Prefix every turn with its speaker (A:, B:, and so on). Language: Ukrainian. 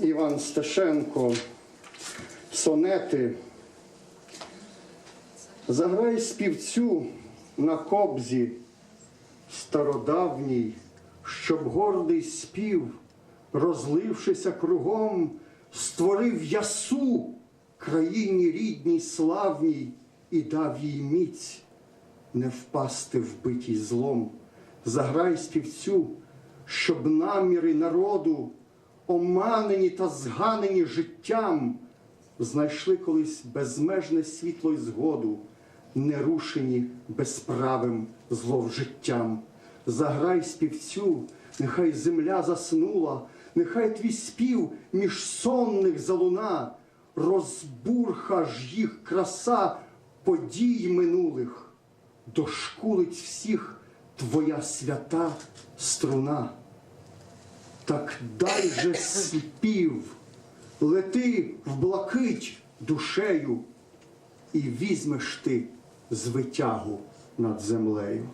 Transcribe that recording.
A: Іван Стешенко, сонети. Заграй співцю на кобзі стародавній, щоб гордий спів, розлившися кругом, створив ясу країні рідній славній і дав їй міць не впасти вбитій злом. Заграй співцю, щоб наміри народу, оманені та зганені життям, знайшли колись безмежне світло й згоду, не рушені безправим зловжиттям. Заграй співцю, нехай земля заснула, нехай твій спів між сонних залуна, розбурха ж їх краса подій минулих, дошкулить всіх твоя свята струна. Так дай же спів, лети в блакить душею, і візьмеш ти звитягу над землею.